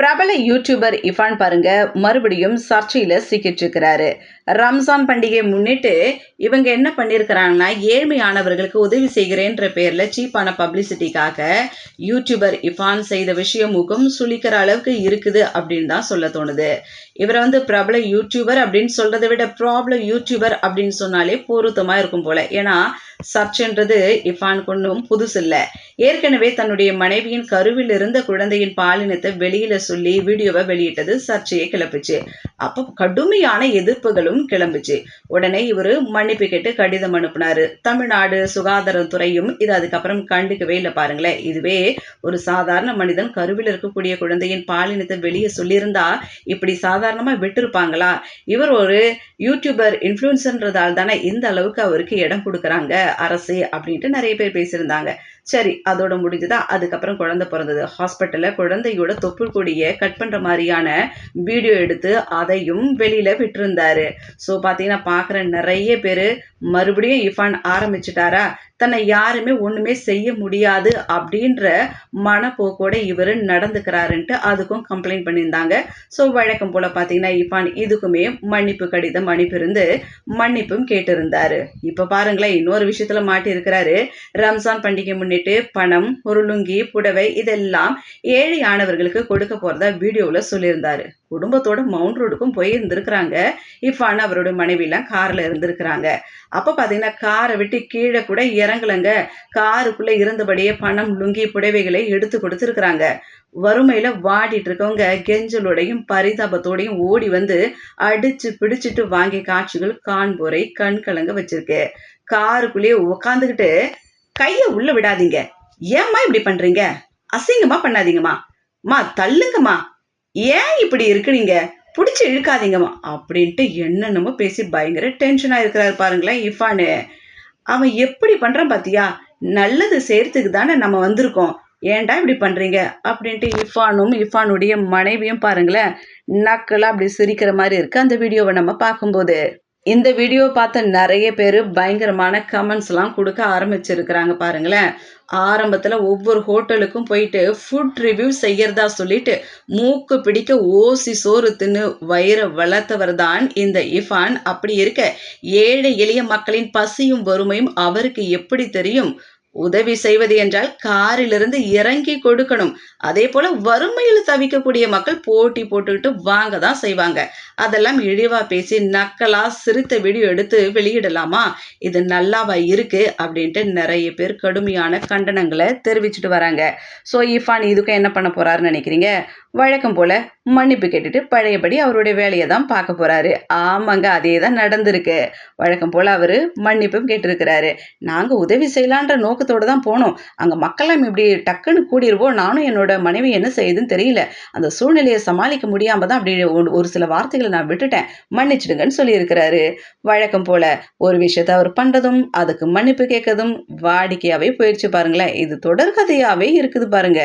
பிரபல யூடியூபர் இஃபான் பாருங்க மறுபடியும் சர்ச்சையில சிக்கிட்டு இருக்கிறாரு ரம்ஜான் பண்டிகையை முன்னிட்டு இவங்க என்ன பண்ணியிருக்கிறாங்கன்னா ஏழ்மையானவர்களுக்கு உதவி செய்கிறேன்ற பேர்ல சீப்பான பப்ளிசிட்டிக்காக யூடியூபர் இஃபான் செய்த விஷயம் முகம் சுளிக்கிற அளவுக்கு இருக்குது அப்படின்னு தான் சொல்ல தோணுது. இவரை வந்து பிரபல யூடியூபர் அப்படின்னு சொல்றதை விட ப்ராப்ளம் யூடியூபர் அப்படின்னு சொன்னாலே பொருத்தமா இருக்கும் போல. ஏன்னா சர்ச்சைன்றது இஃபானுக்கு ஒன்றும் புதுசு இல்லை ஏற்கனவே தன்னுடைய மனைவியின் கருவில் இருந்த குழந்தையின் பாலினத்தை வெளியில சொல்லி வீடியோவை வெளியிட்டது சர்ச்சையை கிளப்பிச்சு. அப்போ கடுமையான எதிர்ப்புகளும் கிளம்புச்சு. உடனே இவர் மன்னிப்பு கேட்டு கடிதம் அனுப்புனாரு. தமிழ்நாடு சுகாதாரத்துறையும் இது அதுக்கப்புறம் கண்டுக்கவே இல்லை பாருங்களேன். இதுவே ஒரு சாதாரண மனிதன் கருவில் இருக்கக்கூடிய குழந்தையின் பாலினத்தை வெளியே சொல்லியிருந்தா இப்படி சாதாரணமா விட்டுருப்பாங்களா? இவர் ஒரு யூடியூபர் இன்ஃப்ளூன்சர்ன்றதால் தானே இந்த அளவுக்கு அவருக்கு இடம் கொடுக்குறாங்க. அரசு அப்படின்ட்டு நிறைய பேர் பேசியிருந்தாங்க. சரி அதோட முடிஞ்சுதா? அதுக்கப்புறம் குழந்தை பிறந்தது. ஹாஸ்பிட்டலில் குழந்தையோட தொப்புள் கொடியை கட் பண்ணுற மாதிரியான வீடியோ எடுத்து அதையும் வெளியில் விட்டுருந்தாரு. ஸோ பார்த்தீங்கன்னா பார்க்குற நிறைய பேர் மறுபடியும் இஃபான் ஆரம்பிச்சிட்டாரா? தன்னை யாருமே ஒன்றுமே செய்ய முடியாது அப்படின்ற மனப்போக்கோட இவர் நடந்துக்கிறாருன்ட்டு அதுக்கும் கம்ப்ளைண்ட் பண்ணியிருந்தாங்க. ஸோ வழக்கம் போல் பார்த்தீங்கன்னா இஃபான் இதுக்குமே மன்னிப்பு கடிதம் அனுப்பியிருந்து மன்னிப்பும் கேட்டிருந்தாரு. இப்போ பாருங்களேன் இன்னொரு விஷயத்தில் மாட்டியிருக்கிறாரு. ரம்ஜான் பண்டிகை முன்னிட்டு பணம் ஒரு லுங்கி புடவை இதெல்லாம் ஏழை ஆனவர்களுக்கு கொடுக்க போகிறதா வீடியோவில் சொல்லியிருந்தாரு. குடும்பத்தோட மவுண்ட் ரோடுக்கும் போயிருந்திருக்கிறாங்க இஃபான் அவரோட மனைவிலாம் காரில் இருந்திருக்கிறாங்க. அப்போ பார்த்தீங்கன்னா காரை விட்டு கீழே கூட இறங்கலைங்க. காருக்குள்ளே இருந்தபடியே பணம் லுங்கி புடவைகளை எடுத்து கொடுத்துருக்குறாங்க. வறுமையில வாடிட்டு இருக்கவங்க கெஞ்சலோடையும் பரிதாபத்தோடையும் ஓடி வந்து அடிச்சு பிடிச்சிட்டு வாங்கிய காட்சிகள் காண்போரை கண் கலங்க வச்சிருக்கு. காருக்குள்ளேயே உக்காந்துக்கிட்டு கைய உள்ள விடாதீங்க. ஏம்மா இப்படி பண்றீங்க? அசிங்கமா பண்ணாதீங்கம்மா. மா தள்ளுங்கம்மா. ஏன் இப்படி இருக்கிறீங்க? பிடிச்சி இழுக்காதீங்கம்மா. அப்படின்ட்டு என்னென்னமோ பேசி பயங்கர டென்ஷனாக இருக்கிறாரு பாருங்களேன் இஃபானு அவன் எப்படி பண்ணுறான் பார்த்தியா நல்லது செய்கிறதுக்கு தானே நம்ம வந்திருக்கோம். ஏன்டா இப்படி பண்ணுறீங்க அப்படின்ட்டு இஃபானும் இஃபானுடைய மனைவியும் பாருங்களேன் நக்கலாக அப்படி சிரிக்கிற மாதிரி இருக்குது அந்த வீடியோவை நம்ம பார்க்கும்போது. இந்த வீடியோ பார்த்த நிறைய பேர் பயங்கரமான கமெண்ட்ஸ்லாம் கொடுக்க ஆரம்பிச்சிருக்கிறாங்க பாருங்களேன். ஆரம்பத்தில் ஒவ்வொரு ஹோட்டலுக்கும் போயிட்டு ஃபுட் ரிவ்யூ செய்யறதா சொல்லிட்டு மூக்கு பிடிக்க ஓசி சோறு தின்னு வயிறை வளர்த்தவர் தான் இந்த இஃபான் அப்படி இருக்க ஏழை எளிய மக்களின் பசியும் வறுமையும் அவருக்கு எப்படி தெரியும்? உதவி செய்வது என்றால் காரிலிருந்து இறங்கி கொடுக்கணும். அதே போல வறுமையில் தவிக்கக்கூடிய மக்கள் போட்டி போட்டுக்கிட்டு வாங்க தான் செய்வாங்க. அதெல்லாம் இழிவா பேசி நக்கலா சிரித்த வீடியோ எடுத்து வெளியிடலாமா? இது நல்லாவா இருக்கு? அப்படின்ட்டு நிறைய பேர் கடுமையான கண்டனங்களை தெரிவிச்சுட்டு வராங்க. ஸோ இஃபான் இதுக்கும் என்ன பண்ண போறாருன்னு நினைக்கிறீங்க? வழக்கம் போல மன்னிப்பு கேட்டுட்டு பழையபடி அவருடைய வேலையை தான் பார்க்க போறாரு. ஆமாங்க அதே தான் நடந்திருக்கு. வழக்கம் போல அவர் மன்னிப்பும் கேட்டிருக்கிறாரு. நாங்கள் உதவி செய்யலான்ற நோக்கத்தோடு தான் போனோம். அங்கே மக்களாம் இப்படி டக்குன்னு கூடிடுவோம் நானும் என்னோட மனைவி என்ன செய்யுதுன்னு தெரியல. அந்த சூழ்நிலையை சமாளிக்க முடியாம தான் அப்படி ஒரு சில வார்த்தைகளை நான் விட்டுட்டேன். மன்னிச்சிடுங்கன்னு சொல்லியிருக்கிறாரு. வழக்கம் போல ஒரு விஷயத்த அவர் பண்றதும் அதுக்கு மன்னிப்பு கேட்கறதும் வாடிக்கையாவே போயிடுச்சு பாருங்களேன். இது தொடர்கதையாவே இருக்குது பாருங்க.